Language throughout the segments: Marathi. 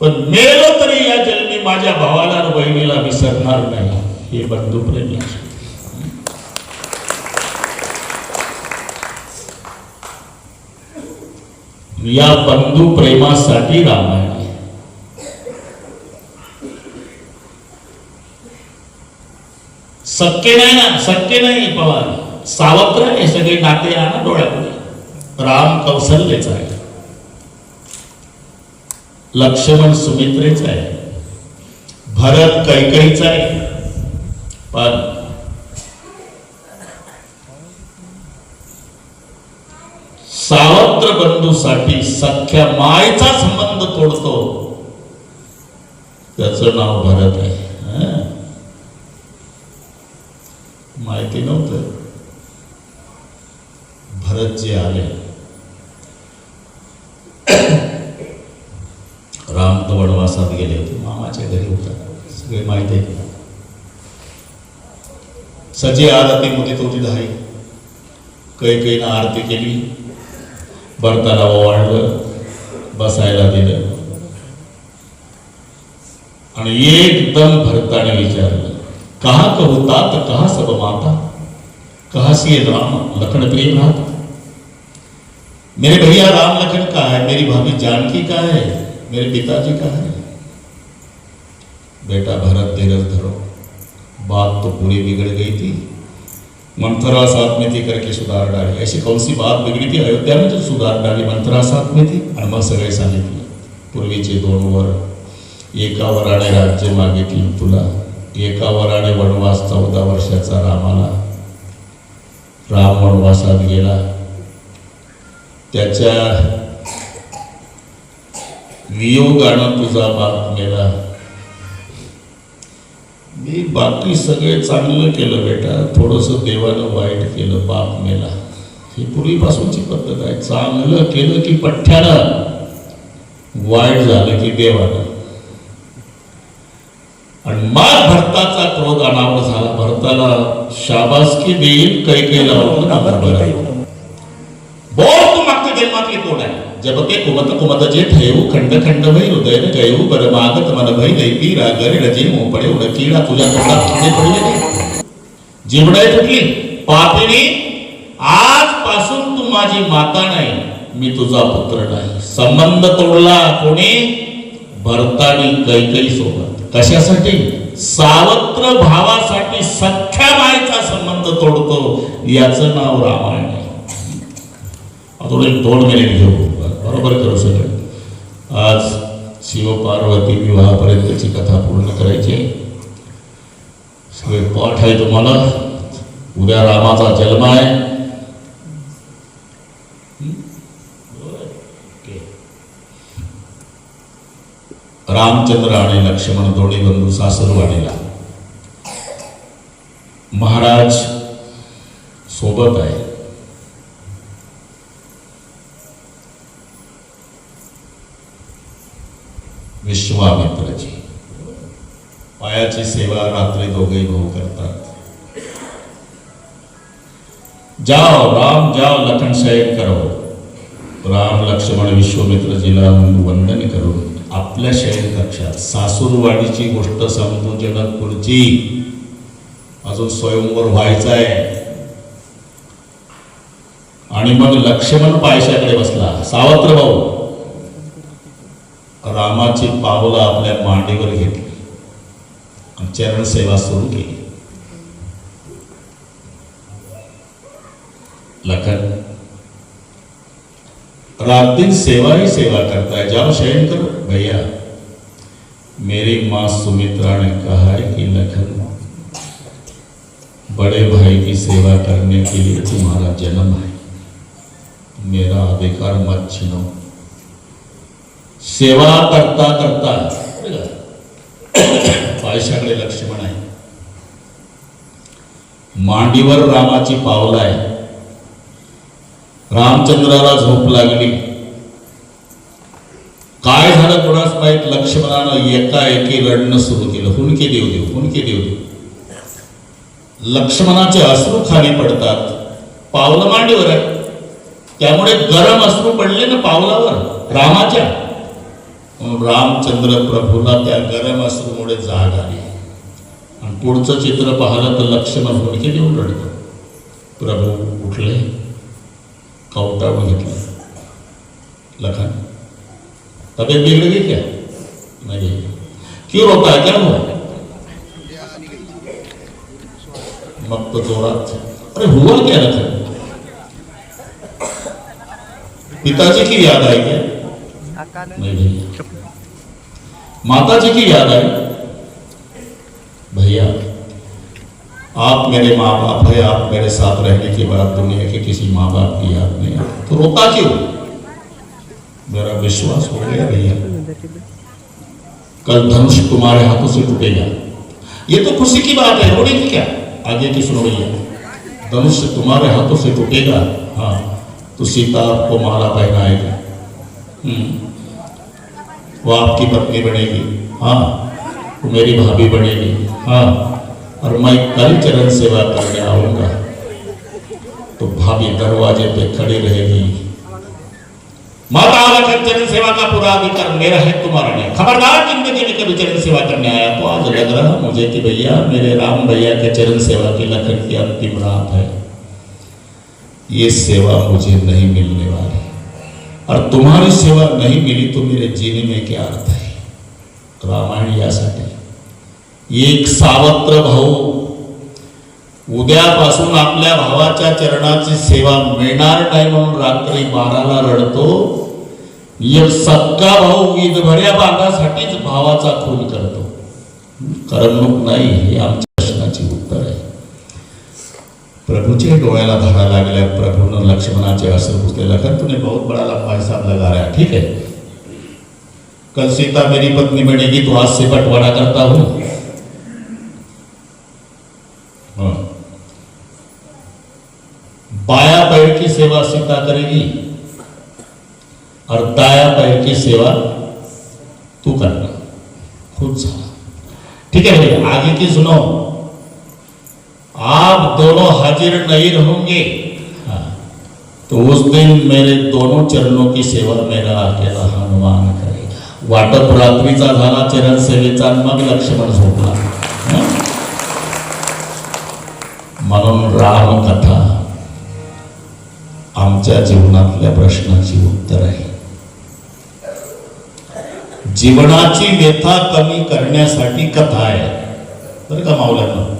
पण मेलो तरी या जन्मी माझ्या भावाला आणि बहिणीला विसरणार नाही. हे बंधू प्रेम या बंधू प्रेमासाठी रामायण. आहे सत्य नाही ना सत्य नाही पवार. सावत्र हे सगळे नाते आणा डोळ्यापुढे राम कौशल्यच आहे. लक्ष्मण सुमित्रेच आहे. भरत कैकईचा आहे. पण सावत्र बंधूसाठी सख्या मायचा संबंध तोडतो. त्याच नाव भरत आहे. माहिती नव्हतं. भरत जे आले राम तर वनवासात गेले होते मामाच्या घरी होता सगळे माहिती आहे सजी आरती मुदित होती धाई कैकेनं आरती केली भरताला ओवाळलं बसायला दिलं आणि एकदम भरताने विचारलं कहा कहो तात कहा सब माता कहा सी राम लखन प्रिय नाथ मेरे भैया राम लखन का है, मेरी भाभी जानकी का है। मेरे पिताजी का है? बेटा भरत धीरज धरो। बात तो पूरी बिगड़ गई थी। मंथरा साथ में थी करके सुधार डाली। ऐसी कौन सी बात बिगड़ी थी? अयोध्या में जो सुधार डाली मंथरा साथ में थी। आणि मग सगळे सांगितलं पूर्वीचे दोन वर एका वराने राज्य मागितली तुला। एका वराने वनवास चौदा वर्षाचा रामाला। राम वनवासात गेला। त्याच्या वियोगानं तुझा बाप मेला मी बाकी सगळे चांगलं केलं बेटा. थोडंसं देवानं वाईट केलं बाप मेला ही पूर्वीपासूनची पद्धत आहे. चांगलं केलं की पठ्ठ्यानं. वाईट झालं की देवानं. आणि मग भरताचा क्रोध अनावर झाला. भरताला शाबासकी देईल कैकेला बोल तू मागच्या जन्मातली जबके कुमत कुमत जे ठेवू खंड खंड भई हृदय गयू बर मागत मन भई लई रागर रजे मोपडे मोह पडे उड किडा तुझ्या तोंडात किडे पडले नाही तुटली पापिणी आजपासून तू माझी माता नाही मी तुझा पुत्र नाही। संबंध तोडला कोणी? भरतानी कैकई सोबत। कशासाठी? सावत्र भावासाठी सख्या बाईचा संबंध तोडतो याचं नाव रामायण आहे. आता एक दोन मिनिट घेऊ. बरोबर करू सगळं आज शिवपार्वती विवाहापर्यंतची कथा पूर्ण करायची सगळे पाठ आहे तुम्हाला. उद्या रामाचा जन्म आहे. रामचंद्र आणि लक्ष्मण दोन्ही बंधू सासरवाडीला. महाराज सोबत आहे. विश्वामित्रजी पायाची सेवा रात्री दोघेही भाऊ करतात. जाओ राम जाओ लखन शयन करो. राम लक्ष्मण विश्वमित्रजीला वंदन करून आपल्या शयन कक्षात सासूरवाडीची गोष्ट समजून जनकपूरची अजून स्वयंवर व्हायचा आहे आणि मग लक्ष्मण पायशाकडे बसला. सावत्र भाऊ रामाची पावलं आपल्या मांडीवर घेतली. आणि चरण सेवा सुरू केली. लखन रात दिन सेवा ही सेवा करता है जाओ शयन करो भैया, मेरी माँ सुमित्रा ने कहा है कि लखन, बड़े भाई की सेवा करने के लिए तुम्हारा जन्म है। मेरा अधिकार मत छीनो। सेवा करता करता पायशाकडे लक्ष्मण आहे. मांडीवर रामाची पावलं आहे रामचंद्राला झोप लागली. काय झालं कोणाच माहीत? लक्ष्मणानं एकाएकी रडणं सुरू केलं. हुणके देऊ देव हुणके देऊ देव. लक्ष्मणाचे अश्रू खाली पडतात. पावलं मांडीवर आहे त्यामुळे गरम अश्रू पडले ना पावलावर? रामाच्या. रामचंद्र प्रभूला त्या गरम असूमुळे जाग आली. आणि पुढचं चित्र पाहिलं तर लक्ष्मण हुडके देऊन रडतो. प्रभू उठले. कवटाळून घेतलं लखन तब्येत बिघडली क्या नाही क्यों होता है क्या हुआ मग तो जोरात अरे हुआ क्या लखन? पिताजी की याद आई क्या? माता जी की याद आई? भैया आप मेरे माँ बाप है आप मेरे साथ रहने के बाद दुनिया के किसी माँ बाप की याद नहीं आती तो रोता क्यों? मेरा विश्वास हो गया भैया। कल धनुष तुम्हारे हाथों से टूटेगा। ये तो खुशी की बात है रोने की क्या? आगे की सुनो भैया। धनुष तुम्हारे हाथों से टूटेगा। हाँ तो सीता आपको माला पहनाएगा। हम्म, वो आपकी पत्नी बनेगी। हाँ वो मेरी भाभी बनेगी। हाँ और मैं कल चरण सेवा करने आऊँगा। तो भाभी दरवाजे पे खड़ी रहेगी। माता लखन चरण सेवा का पूरा अधिकार मेरा है, तुम्हारा नहीं। खबरदार ज़िंदगी में कभी चरण सेवा करने आया तो आज लग रहा मुझे कि भैया, मेरे राम भैया के चरण सेवा की लखन की अंतिम रात है। ये सेवा मुझे नहीं मिलने वाली। और तुम्हारी सेवा नहीं मिली तो मेरे जीने में क्या अर्थ है? रामायण यासाठी एक सावत्र भाऊ उद्यापासून आपल्या भावाच्या चरणाची सेवा मिळणार नाही म्हणून रात्री बाराला रडतो। एक सक्का भाऊ ईदभऱ्या बांधासाठीच भावाचा खून करतो। करमणूक नाही हे आमच्या प्रभूचे डोळ्याला धारा लागल्या प्रभूनं लक्ष्मणाचे असर पुसले लखन तूने बहुत बड़ा लंबा हिसाब लगा रहा है, ठीक है? कल सीता मेरी पत्नी बनेगी तो आज से बंटवारा करता हूँ। हाँ। बाया पैर की सेवा सीता करेगी, और दाया पैर की सेवा तू करना, खुद झाला ठीक है भैया आगे की सुनो। आप दोनों हाजिर नहीं रहोगे। हाँ, तो उस दिन मेरे दोनों चरणों की सेवा मेरा अकेला हनुमान करेगा वाटप रात्रीचा झाला चरण सेवेचा मग लक्ष्मण झोपला हं? म्हणून रामकथा आमच्या जीवनातल्या प्रश्नाची उत्तर आहे। जीवनाची व्यथा कमी करण्यासाठी कथा आहे। बरं का मावल्यांना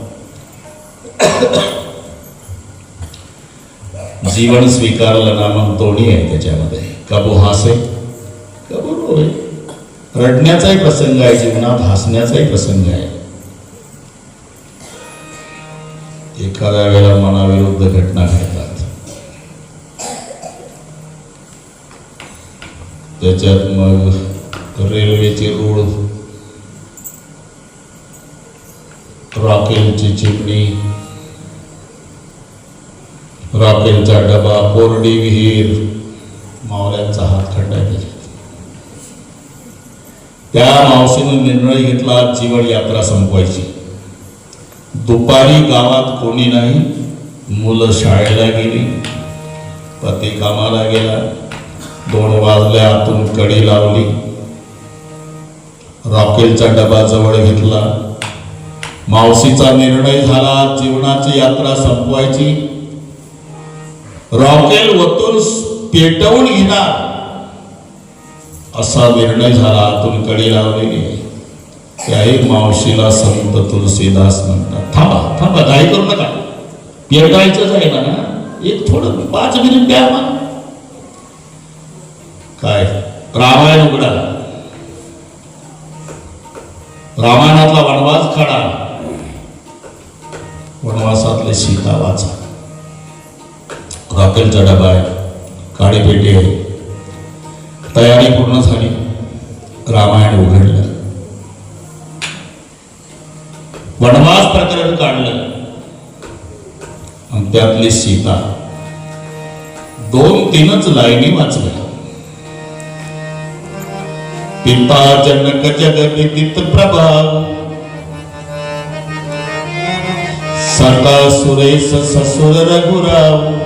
जीवन स्वीकारलं ना मग दोन्ही आहे त्याच्यामध्ये. कबो हासे कबो रोय रडण्याचाही प्रसंग आहे जीवनात हसण्याचाही प्रसंग आहे. एखाद्या वेळेला मनाविरुद्ध घटना घडतात. त्याच्यात मग रेल्वेची रूळ रॉकेलची चिमणी रॉकेलचा डबा कोरडी विहीर मावळ्यांचा हात खंडाय त्याच्यात. त्या मावशीनं निर्णय घेतला जीवन यात्रा संपवायची. दुपारी गावात कोणी नाही मुलं शाळेला गेली पती कामाला गेला दोन वाजल्या आतून कडी लावली. रॉकेलचा डबा जवळ घेतला. मावशीचा निर्णय झाला जीवनाची यात्रा संपवायची. रॉकेल वतून पेटवून घेणार. असा निर्णय झाला. आतून कडी लावलेली त्या त्याही मावशीला संत तुलसीदास म्हणतात थांबा थांबा घाई करू नका. पेटायचंच आहे ना एक थोडं पाच मिनिट द्या मग काय? रामायण उघडा. रामायणातला वनवास खडा वनवासातले सीता वाचा. रॉकेलचा डबा आहे काळी पेटी आहे. तयारी पूर्ण झाली रामायण उघडलं. वनवास प्रकरण काढलं. आणि त्यातली सीता. दोन तीनच लाईनी वाचल्या. पिता जनक जगविदित प्रभाव. सका सुरेश ससुर रघुराव.